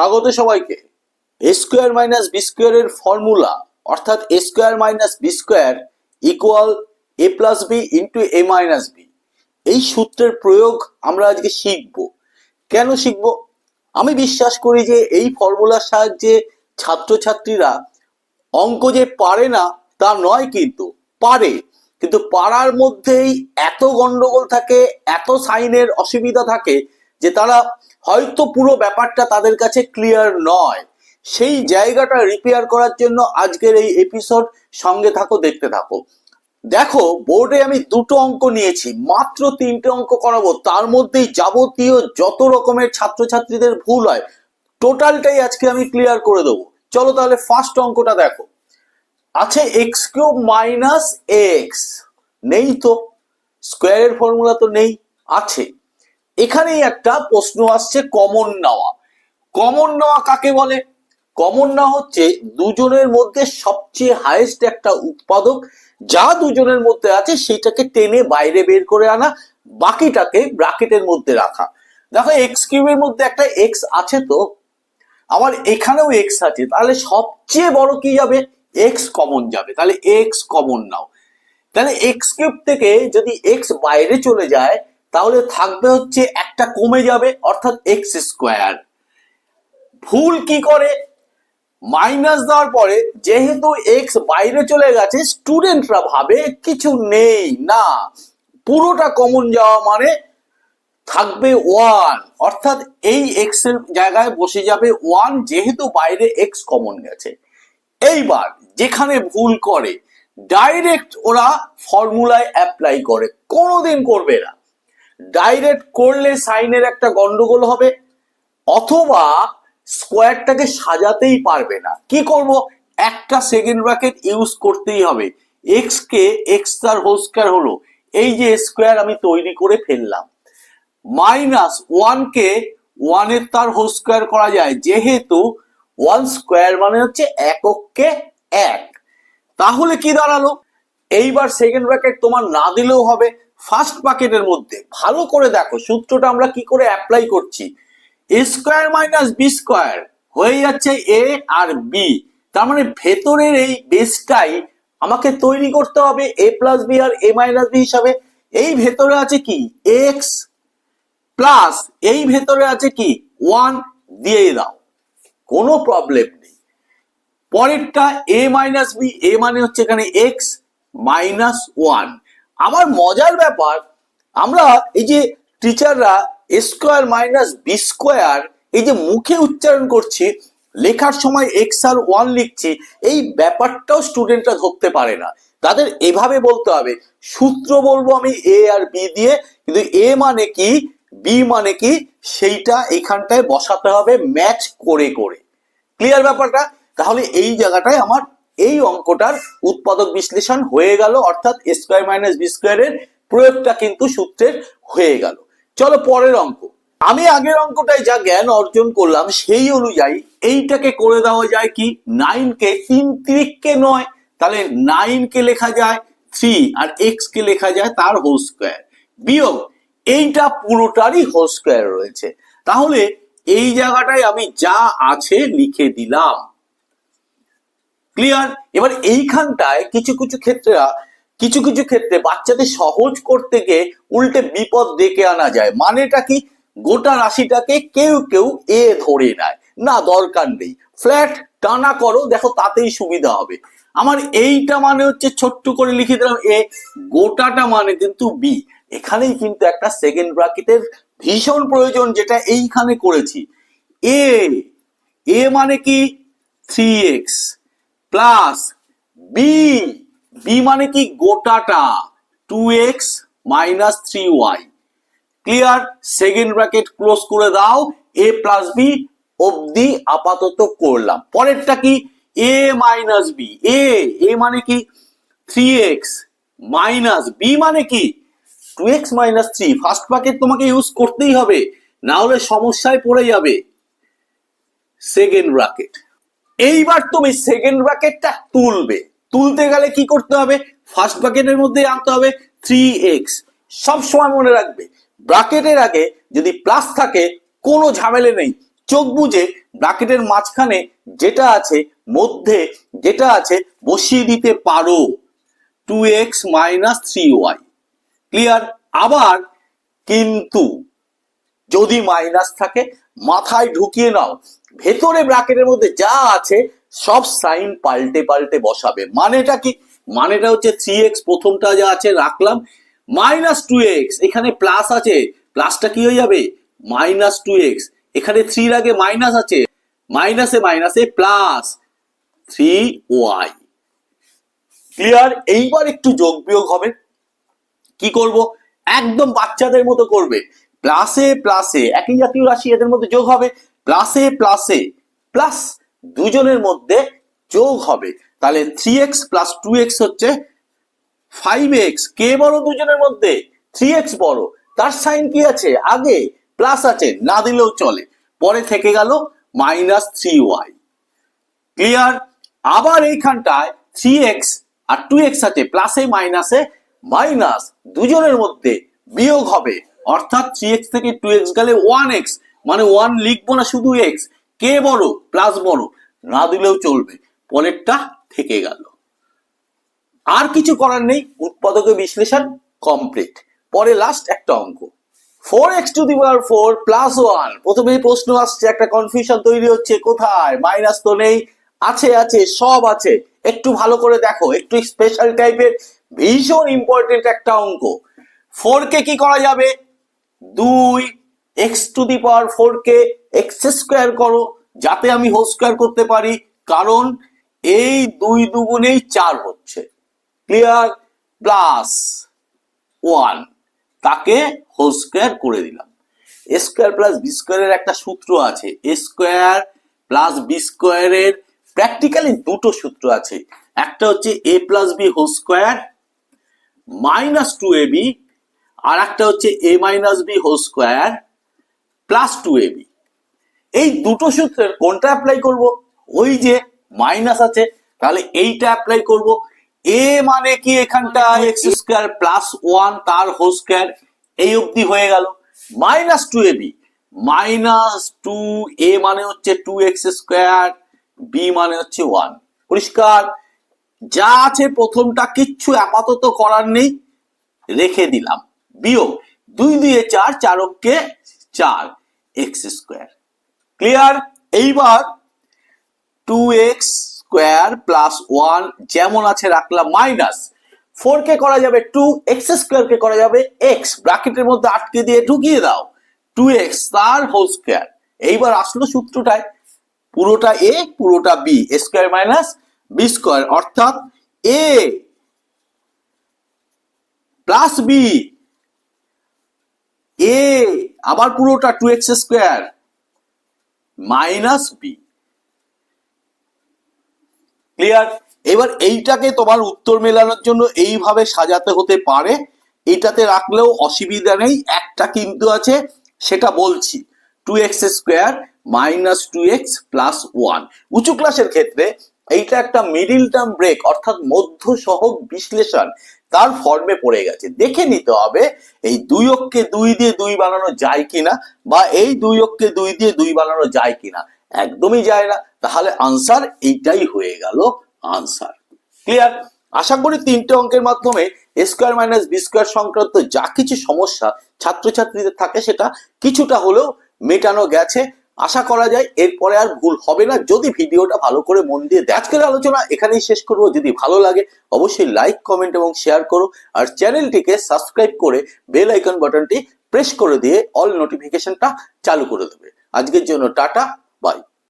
স্বাগত সবাইকে। A square minus B স্কোয়ারের ফর্মুলা অর্থাৎ A square minus B square equal A plus B into A minus B এই সূত্রের প্রয়োগ আমরা আজকে শিখব। কেন শিখব? আমি বিশ্বাস করি যে এই ফর্মুলার সাহায্যে ছাত্রছাত্রীরা অঙ্ক যে পারে না, তা নয় কিন্তু, পারে। কিন্তু পারার মধ্যেই এত গন্ডগোল থাকে, এত সাইনের অসুবিধা থাকে যে তারা হয়তো পুরো ব্যাপারটা তাদের কাছে ক্লিয়ার নয়। সেই জায়গাটা রিপেয়ার করার জন্য আজকের এই এপিসোড সঙ্গে থাকো, দেখতে থাকো। দেখো বোর্ডে আমি দুটো অঙ্ক নিয়েছি, মাত্র তিনটে অঙ্ক করাবো, তার মধ্যেই যাবতীয় যত রকমের ছাত্রছাত্রীদের ভুল হয় টোটালটাই আজকে আমি ক্লিয়ার করে দেবো। চলো তাহলে ফার্স্ট অঙ্কটা দেখো। আছে এক্স কিউব মাইনাস এক্স নেই তো? স্কোয়ারের ফর্মুলা তো নেই, আছে। এখানেই একটা প্রশ্ন আসছে কমন নেওয়া। কমন নেওয়া কাকে বলে? কমন না হচ্ছে দুজনের মধ্যে সবচেয়ে হাইয়েস্ট একটা উৎপাদক। যা দুজনের মধ্যে আছে সেটাকে টেনে বাইরে বের করে আনা, বাকিটাকে ব্র্যাকেটের মধ্যে রাখা। দেখো এক্স কিউবের মধ্যে একটা এক্স আছে তো আমার এখানেও এক্স আছে, তাহলে সবচেয়ে বড় কি যাবে? এক্স কমন যাবে। তাহলে এক্স কমন নাও। তাহলে এক্স কিউব থেকে যদি এক্স বাইরে চলে যায় তাহলে থাকবে হচ্ছে একটা কমে যাবে, অর্থাৎ এক্স স্কোয়ার ভুল কি করে? মাইনাস দেওয়ার পরে যেহেতু এক্স বাইরে চলে গেছে স্টুডেন্টরা ভাবে কিছু নেই, না। পুরোটা কমন যাওয়া মানে থাকবে ওয়ান অর্থাৎ এই এক্সের জায়গায় বসে যাবে ওয়ান যেহেতু বাইরে এক্স কমন গেছে। এইবার যেখানে ভুল করে ডাইরেক্ট ওরা ফর্মুলায় অ্যাপ্লাই করে, কোনোদিন করবে না। ডাইরেক্ট করলে সাইনের একটা গন্ডগোল হবে, অথবা স্কোয়ারটাকে সাজাতেই পারবে না। কি করব? একটা সেকেন্ড ব্র্যাকেট ইউজ করতেই হবে। এক্স কে এক্স তার স্কোয়ার হলো। এই যে স্কোয়ার আমি তৈরি করে ফেললাম। মাইনাস ওয়ানকে ওয়ানের তার হোল স্কোয়ার করা যায়, যেহেতু ওয়ান স্কোয়ার মানে হচ্ছে এককে এক। তাহলে কি দাঁড়াল? এইবার সেকেন্ড ব্র্যাকেট তোমার না দিলেও হবে। ফার্স্ট ব্র্যাকেটের মধ্যে। ভালো করে দেখো, সূত্রটা আমরা কি করে অ্যাপ্লাই করছি। A square minus B square হয়ে যাচ্ছে এ আর বি তার মানে ভেতরের এই বেসটাই আমাকে তৈরি করতে হবে এ প্লাস বি আর এ মাইনাস বি হিসাবে। এই ভেতরে আছে কি? এক্স প্লাস এই ভেতরে আছে কি? ওয়ান দিয়ে দাও। কোনো প্রবলেম নেই। পরেরটা এ মাইনাস বি এ মানে হচ্ছে এখানে এক্স মাইনাস ওয়ান আমার মজার ব্যাপার, আমরা এই যে টিচাররা স্কোয়ার মাইনাস বি স্কোয়ার এই যে মুখে উচ্চারণ করছি, লেখার সময় এক্স আর ওয়ান লিখছি, এই ব্যাপারটাও স্টুডেন্টরা ধরতে পারে না। তাদের এভাবে বলতে হবে, সূত্র বলব আমি এ আর বি দিয়ে, কিন্তু এ মানে কি বি মানে কি, সেইটা এখানটায় বসাতে হবে ম্যাচ করে করে। ক্লিয়ার ব্যাপারটা? তাহলে এই জায়গাটায় আমার এই অঙ্কটার উৎপাদক বিশ্লেষণ হয়ে গেল, অর্থাৎ স্কোয়ার মাইনাস বি স্কোয়ারের প্রয়োগটা কিন্তু সূত্রের হয়ে গেল। চলো পরের অঙ্ক। আমি আগের অঙ্কটায় যা জ্ঞান অর্জন করলাম সেই অনুযায়ী এইটাকে করে দেওয়া যায় কি? নাইন কে তিন তিরিককে নয়, তাহলে নাইন কে লেখা যায় থ্রি আর এক্স কে লেখা যায় তার হোল স্কোয়ার বিয়োগ, এইটা পুরোটারই হোল স্কোয়ার রয়েছে। তাহলে এই জায়গাটায় আমি যা আছে লিখে দিলাম। ক্লিয়ার এবার এইখানটায় কিছু কিছু ক্ষেত্রে কিছু কিছু ক্ষেত্রে বাচ্চাদের সহজ করতে গিয়ে উল্টে বিপদ ডেকে আনা যায়। মানেটা কি? গোটা রাশিটাকে কেউ কেউ এ ধরে নেয়। না, দরকার নেই। ফ্ল্যাট টানা করো, দেখো তাতেই সুবিধা হবে। আমার এইটা মানে হচ্ছে ছোট্ট করে লিখে দিলাম এ, গোটাটা মানে কিন্তু বি এখানেই কিন্তু একটা সেকেন্ড ব্র্যাকেটের ভীষণ প্রয়োজন যেটা এইখানে করেছি। এ এ মানে কি? Three x plus B B মানে কি? গোটাটা। Two x minus three y clear second bracket close করে দাও। এ প্লাস বি অবধি আপাতত করলাম। পরেরটা কি? এ মাইনাস বি এ এ মানে কি? থ্রি এক্স মাইনাস বি মানে কি? Two x minus three first bracket তোমাকে ইউজ করতেই হবে। না হলে সমস্যায় পড়ে যাবে। সেকেন্ড ব্র্যাকেট এইবার তুমি সেকেন্ড ব্র্যাকেটটা তুলবে। তুলতে গেলে কি করতে হবে? ফার্স্ট ব্র্যাকেটের মধ্যে আনতে হবে থ্রি এক্স সব সময় মনে রাখবে ব্র্যাকেটের আগে যদি প্লাস থাকে, কোনো ঝামেলে নেই। চোখ বুঝে ব্র্যাকেটের মাঝখানে যেটা আছে, মধ্যে যেটা আছে, বসিয়ে দিতে পারো। Two x minus three y clear আবার কিন্তু যদি মাইনাস থাকে, মাথায় ঢুকিয়ে নাও। ভেতরে ব্র্যাকেটের মধ্যে যা আছে, সব সাইন পাল্টে পাল্টে বসাবে। মানেটা কি? মানেটা হচ্ছে থ্রি এক্স প্রথমটা যা আছে রাখলাম মাইনাস টু এক্স এখানে প্লাস আছে প্লাসটা কি হয়ে যাবে? মাইনাস টু এক্স এখানে থ্রির আগে মাইনাস আছে। মাইনাসে মাইনাসে প্লাস থ্রি ওয়াই ক্লিয়ার এইবার একটু যোগ বিয়োগ হবে। কি করব? একদম বাচ্চাদের মতো করবে। প্লাসে প্লাসে একই জাতীয় রাশি এদের মধ্যে যোগ হবে প্লাসে প্লাসে প্লাস দুজনের মধ্যে যোগ হবে। তাহলে three x plus two x হচ্ছে ফাইভ এক্স কে বড় দুজনের মধ্যে? থ্রি এক্স বড়। তার সাইন কি আছে? আগে প্লাস আছে, না দিলেও চলে। পরে থেকে গেল মাইনাস থ্রি ওয়াই ক্লিয়ার আবার এইখানটায় থ্রি এক্স আর টু এক্স আছে প্লাসে মাইনাসে মাইনাস দুজনের মধ্যে বিয়োগ হবে। অর্থাৎ থ্রি এক্স থেকে টু এক্স গেলে ওয়ান এক্স মানে ওয়ান লিখব না শুধু এক্স কে বড় প্লাস বড় না দিলেও চলবে। পরেরটা থেকে গেল। আর কিছু করার নেই। উৎপাদকের বিশ্লেষণ কমপ্লিট পরে লাস্ট একটা অঙ্ক। Four x to the power four plus one প্রথমে প্রশ্ন আসছে, একটা কনফিউশন তৈরি হচ্ছে। কোথায়? মাইনাস তো নেই। আছে আছে, সব আছে। একটু ভালো করে দেখো। একটু স্পেশাল টাইপের ভীষণ ইম্পর্টেন্ট একটা অঙ্ক। ফোর কে কি করা যাবে? দুই x to the power four K x square করো, যাতে আমি হোল স্কোয়ার করতে পারি, কারণ এই দুই দুগুণেই চার হচ্ছে। ক্লিয়ার প্লাস ওয়ান তাকে হোল স্কোয়ার করে দিলাম। এ স্কোয়ার প্লাস বি স্কোয়ারের একটা সূত্র আছে। এ স্কোয়ার প্লাস বি স্কোয়ারের প্র্যাকটিক্যালি দুটো সূত্র আছে। একটা হচ্ছে A plus B whole square minus two A B আর একটা হচ্ছে A minus B whole square plus two A B এই দুটো সূত্রের কোনটা অ্যাপ্লাই করব? ওই যে মাইনাস আছে, তাহলে এইটা অ্যাপ্লাই করব। এ মানে কি এখানটা? এক্স স্কোয়ার প্লাস ওয়ান তার হোল স্কোয়ার এই অবধি হয়ে গেল। Minus two A B minus two A মানে হচ্ছে টু এক্স স্কোয়ার বি মানে হচ্ছে ওয়ান পরিষ্কার? যা আছে প্রথমটা কিচ্ছু আপাতত করার নেই, রেখে দিলাম। বিয়োগ দুই দুয়ে চার চারককে চার, এক্স স্কোয়ার। ক্লিয়ার? এইবার two X square plus one যেমন আছে রাখলাম মাইনাস ফোর কে করা যাবে টু এক্স স্কোয়ার কে করা যাবে এক্স ব্র্যাকেটের মধ্যে আটকে দিয়ে ঢুকিয়ে দাও। টু এক্স তার হোল স্কোয়ার এইবার আসলো সূত্রটায়। পুরোটা এ পুরোটা B square minus B square অর্থাৎ এ প্লাস বি এ আবার পুরোটা two X square minus B clear এবার এইটাকে তোমার উত্তর মেলানোর জন্য এইভাবে সাজাতে হতে পারে। এটাতে রাখলেও অসুবিধা নেই। একটা কিন্তু আছে, সেটা বলছি। Two X square minus two X plus one উঁচু ক্লাসের ক্ষেত্রে এইটা একটা মিডিল টার্ম ব্রেক অর্থাৎ মধ্য সহগ বিশ্লেষণ। তার ফর্মে পড়ে গেছে। দেখে নিতে হবে, এই দুই অক্ষকে দুই দিয়ে দুই বানানো যায় কিনা বা এই দুই অক্ষকে দুই দিয়ে দুই বানানো যায় কিনা, একদমই যায় না। তাহলে আনসার এইটাই হয়ে গেল আনসার ক্লিয়ার আশা করি তিনটে অঙ্কের মাধ্যমে স্কোয়ার মাইনাস বি স্কোয়ার সংক্রান্ত যা কিছু সমস্যা ছাত্রছাত্রীদের থাকে সেটা কিছুটা হলেও মেটানো গেছে। আশা করা যায় এরপরে আর ভুল হবে না। যদি ভিডিওটা ভালো করে মন দিয়ে আজকের আলোচনা এখানেই শেষ করব। যদি ভালো লাগে অবশ্যই লাইক কমেন্ট এবং শেয়ার করো। আর চ্যানেলটিকে সাবস্ক্রাইব করে বেল আইকন বাটনটি প্রেস করে দিয়ে অল নোটিফিকেশনটা চালু করে দেবে। আজকের জন্য টাটা বাই